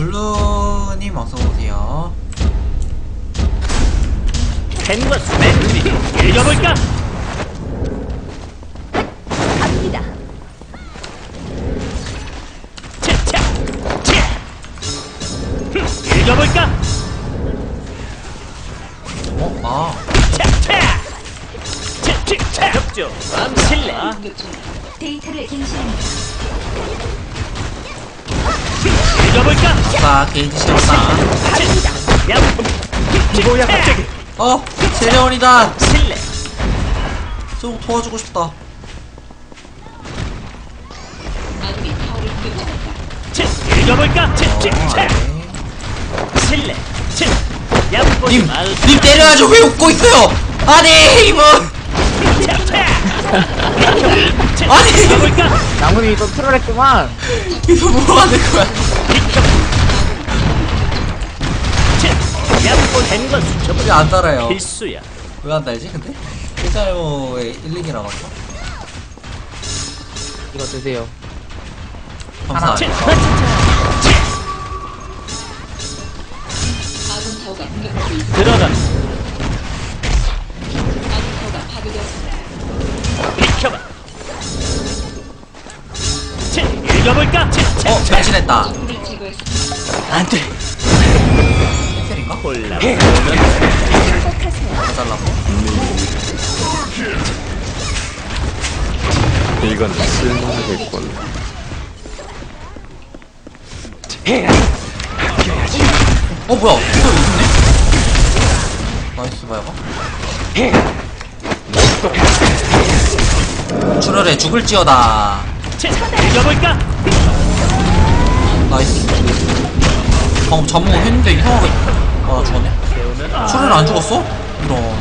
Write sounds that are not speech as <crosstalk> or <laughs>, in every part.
블루님 어서오세요. 펜과 수맨들이 읽어볼까? 갑니다. 차차 차 흠, 읽어볼까? 어? 아. 차차 차차 협조 실례 데이터를 갱신합니다. 읽어볼까? 아싸, 게이지. 야 뭐야 갑자기 어! 재련이다! 실례 좀 도와주고 싶다. 읽어볼까? 어, 네. 실례 님! 말님 때려야죠! 왜 웃고 있어요! 아니! 이분! 아니! 나무님이 또 트롤 했구만. 이거 뭐 하는 거야? 차 얌보 펜과 수첩 우리 안 따라요. 필수야 왜안 달지, 근데? 일자요의 1, 2기 남았어? 이거 드세요. 차 감사합니다. 들어가 비켜봐 차 어, 변신했다. 안돼 캔슬인가? 콜라 다 잘라고. 이건 쓸만하겠군. 어, 뭐야? 이거 있네? 나이스, 봐봐. 출혈해 죽을지어다. 나이스. 방금 잠몽 했는데 이상하게. 아, 나 죽었네. 출혈 안 죽었어? 이런.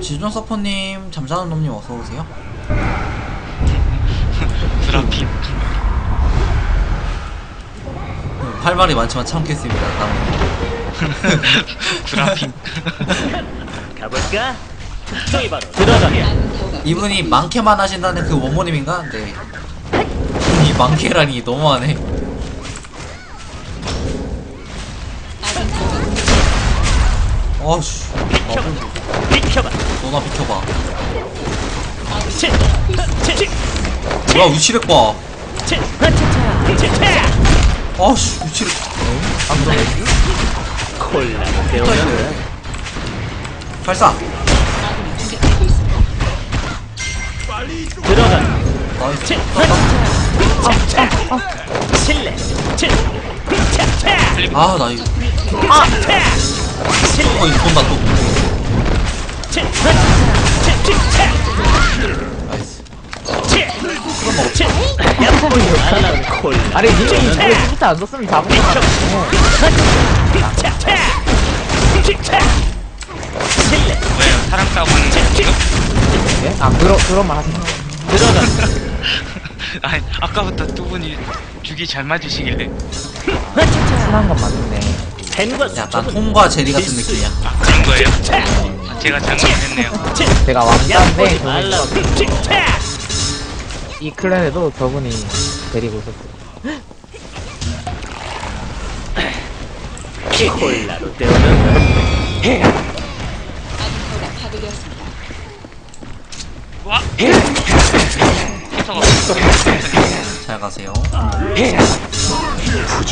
지존 서퍼님, 잠자는 놈님 어서 오세요. 드라핀 음, 할 말이 많지만 참겠습니다. 남은. 드라핀 가볼까? 바로 들어가 이분이 많게만 하신다는 그 원모님인가? 네. 이 많게라니 너무하네. 어씨. 비켜봐 너나 비켜봐. 뭐야 위치렉 봐. 차, 차, 차, 차. 아씨 위치렉. 콜라 세우면 발사. 들어가 이거 아, 차. 실례 어 이거 또. 아니, 님이 이거 안 썼으면. 차. 왜 사람 싸고 하는 거 예? 아, 그러, 그런 말 하세요. 들어가 아니 아까부터 두 분이 죽이 잘 맞으시길래 친한 건 맞는데. 펜과 약간 수첩은 톰과 제리 같은. 느낌이야. 아 그런 거예요? 아, 제가 잘못했네요 차, 제가 왕자인데, 얌보지 저분이 말라고 차. 이 클랜에도 저분이 데리고 있었어요. 콜라로 때우면 와 없어 잘 가세요.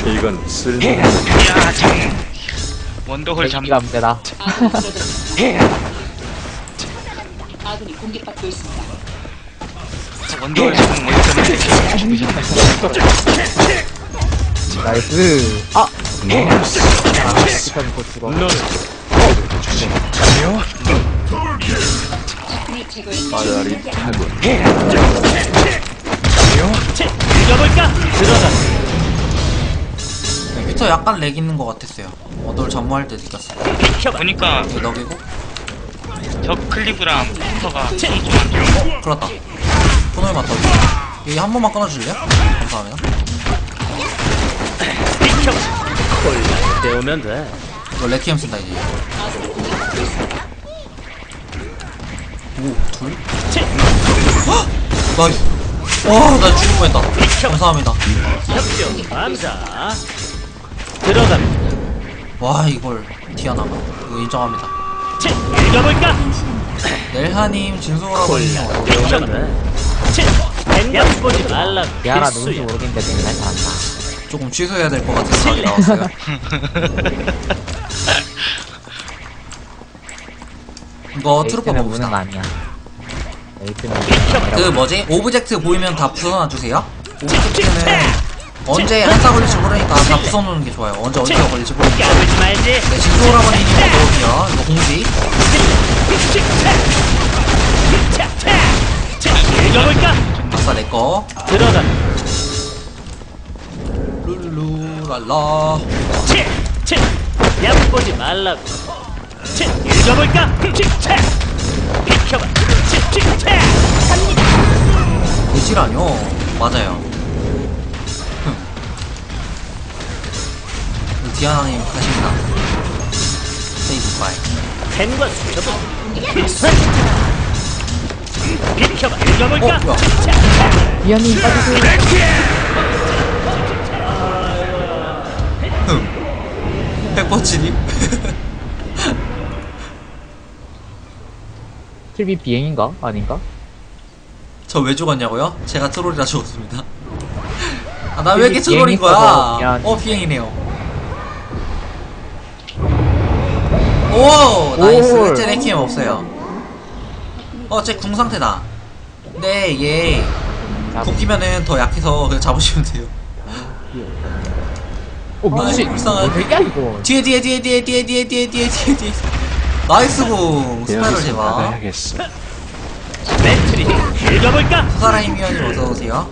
이건 쓸만하겠군. 이야 참 원더홀 잠 이가 문제다. 원더홀 잠 멋있었는데 죽으셨네 나이스. 아! 아, 시선 곧 죽어. 빠 르릿하군. 차, 읽어볼까? 들어가 휘터 약간 렉 있는 것 같았어요. 어, 널 잠무할 때 느꼈어. 보니까 이거 너기고? 저 힘이 좀안 들어 그렇다. 코너에 맞다. 여기 한 번만 끊어줄래요? 감사합니다. 콜라로 때우면 돼 이거 레키엠 쓴다 이제. 오, 둘? 차, 나이스. 와 나 죽을 뻔했다. 감사합니다. 협조 감사. 들어갑니다. 와 이걸 디아나가 이거 인정합니다. 치! 읽어볼까? 넬하님 보지 말라. 디아라 누군지 필수야. 모르겠는데 되게 잘한다. 조금 취소해야 될 것 같은 생각이 나왔어요. <laughs> 이거 트루퍼 거 먹읍시다. 아니야. 그 뭐지? 오브젝트 보이면 다 부숴놔 주세요 오브젝트는 언제 한사 걸릴지 모르니까 다 부숴놓는 게 좋아요 언제 어디가 걸릴지 모르니까 네 진소라고님 어서오세요 이거 공지 아싸 내꺼 룰루랄라 치! 치! 얕보지 말라고 치! 읽어볼까? 비켜봐 대실아뇨 맞아요. 흠. 그 디아나님 가십니다. 세이브 파이 펜과 수첩은 비켜봐 어 읽어볼까? 뭐야? 미연님 빠지세요. 흠. 백퍼치님 킬비 비행인가? 아닌가? 저 왜 죽었냐고요? 제가 트롤이라 죽었습니다 <laughs> 아 나 왜 이렇게 트롤인 거야. 어 비행이네요 오 나이스 레퀴엠 없어요 어제 궁 상태다 근데 얘 자, 궁기면은 더 약해서 그냥 잡으시면 돼요 어, 미친. 아이, 불쌍하네. 뭐 되게 이거. 뒤에 뒤에 뒤에 뒤에 뒤에 뒤에 뒤에 뒤에 뒤에 나이스 궁 스파이럴 여기서 제발 나가야겠어. 매트리 읽어볼까? 사라임 위원님 어서오세요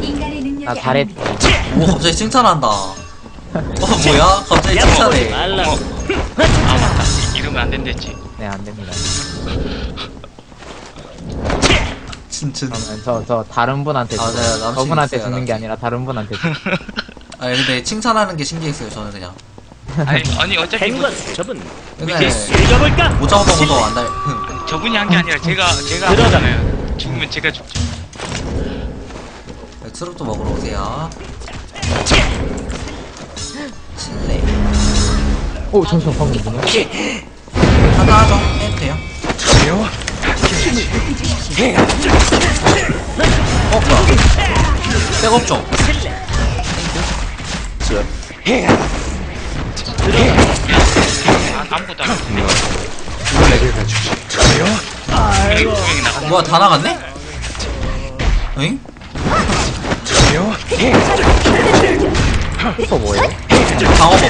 인간의 능력이 나 잘했. 아닙니다. 오 갑자기 칭찬한다 어 뭐야 갑자기 칭찬해 말라고 아 맞다 이러면 안 된댔지 네, 안 됩니다. 진짜 그러면 저, 저 다른 분한테 아, 네. 남친 저분한테 있어요, 주는 게 남친. 아니라 다른 분한테. 아니 근데 칭찬하는 게 신기했어요 저는 그냥 아니 <laughs> 아니 어차피 뭐, 근데 필수 읽어볼까? 못 잡아먹어도 안달 흠. 저분이 한 게 아니라 제가 제가 들어가. 하잖아요. 죽으면 제가 죽죠. 네, 트롯도 먹으러 오세요. 실례 오, 잠시만, 방금 뭐냐? 하나 하죠 해도 돼요. 어 뭐야? 백업 좀 아, 아무것도 안 했네 뭐야 다 나갔네? 응? 슈퍼 뭐예요? 방어 먹고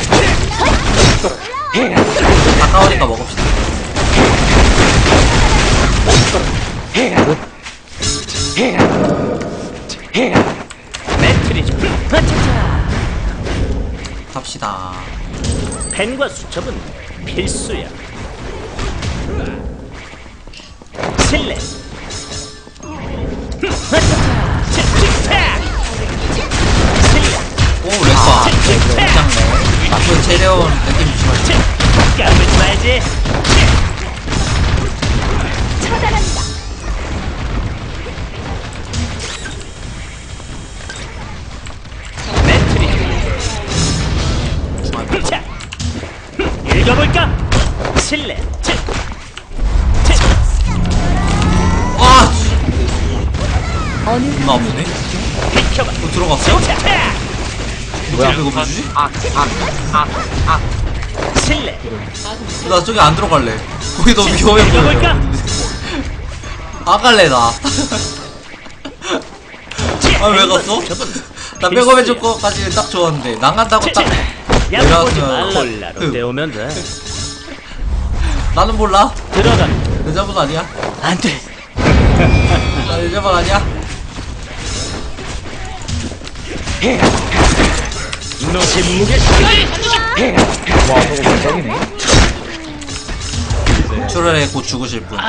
가까우니까 먹읍시다 매트리 아차차 갑시다 펜과 수첩은 필수야. 실례. 오, 렉사. 이거 짱네. 앞으로 재려온 느낌 좋아. 까불지 말지. 존나 아프네. 비켜봐 어, 들어갔어? 자 뭐야? 아, 아, 아, 실내 나 저기 안 들어갈래. 거기 너무 위험해 보여. 안 갈래 나아왜 갔어? 나 백업 해줄 거까지 딱 좋았는데 난 간다고 딱 내려왔으면 헐. 나는 몰라. 들어가. 내 잘못 아니야? 안돼. 나내 잘못 아니야 너 침묵의 와, 저거 대박이네. 출혈에 곧 죽으실 분 어?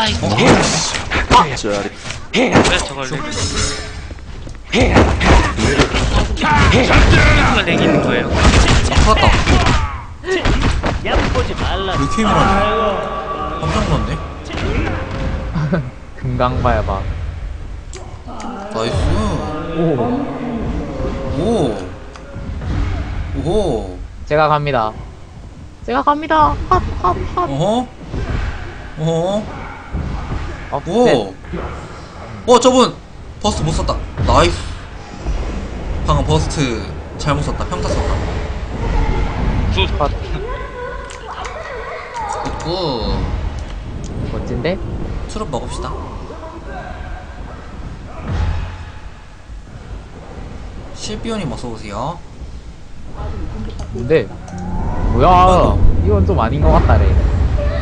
짜리. 왜 저걸 내 누가 거예요? 아 야보지 말라 왜 이렇게 힘들어 깜짝 놀랐네 금강 봐야 봐. 나이스. 오 오. 오. 제가 갑니다 제가 갑니다 핫 핫 핫 어허. 어허. 어, 네. 오. 어, 저분 버스트 못 썼다. 나이스. 방금 버스트 잘못 썼다. 평타 썼다. 컷. 굿. 멋진데? 트롯 먹읍시다. 실비온님 어서 오세요. 근데 뭐야 이건 좀 아닌 것 같다래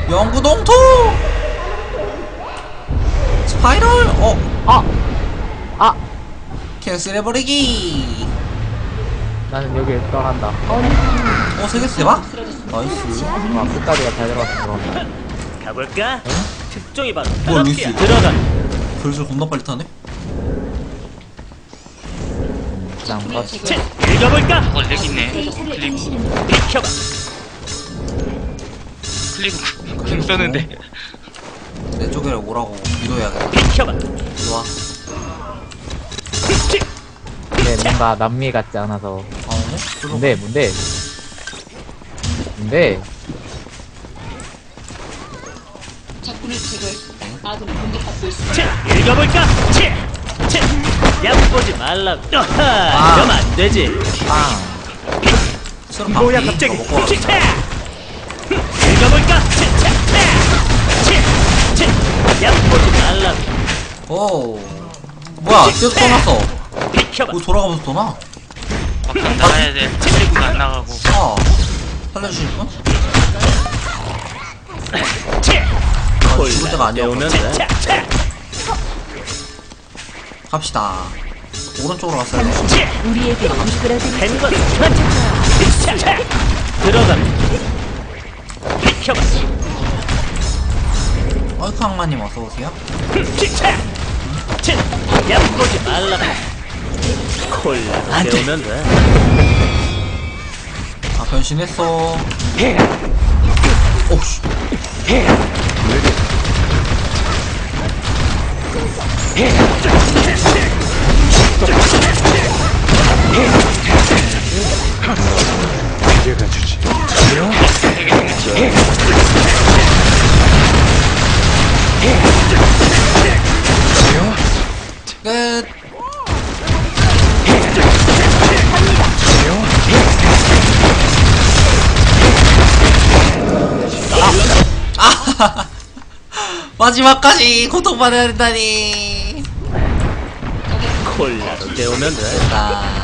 영구동토. 스파이럴. 어, 아! 아! 캔슬해버리기. 나는 여기를 떠난다 어, 세개 대박. 나이스. 와 끝까지가 잘 들어갔어 그럼 가볼까? 특종이 바로 개야. 루이스. 들어가. 불술 겁나 빨리 타네. 뭐 치, 읽어볼까? 저걸 데이터를 클리브 응시는 비켜봐. 클리브 궁 썼는데 내 쪽에 오라고 유도해야겠다. 비켜봐. 좋아. 치, 근데 뭔가 남미 같지 않아서 아, 오네? 뚫어. 뭔데 뭔데 뭔데 치, 읽어볼까? 치, 치. 약 보지 말라고. 아. 이러면 안 되지. 빵. 트롯 뭐야. 갑자기? 이거 먹고 치, 가자. 치. 읽어볼까? 치, 치, 치, 보지 말라고. 오. 뭐야, 계속 떠났어. 비켜봐. 뭐 돌아가면서 떠나? 막상 나가야 돼 클리브가 안 나가고 아. 살려주실 분? 치, 아, 죽을 때가 아니야. 치. 갑시다. 오른쪽으로. 치. 우리에게 이끌어드리. 들어가. 비켜봐. 어이크 악마님 어서 오세요. 치차! 치! 약 보지 말라고 콜라 때우면 돼 아, 변신했어. 오씨. 내가 주지. 마지막까지 고통받아야 된다니. 콜라로 때우면 돼 아.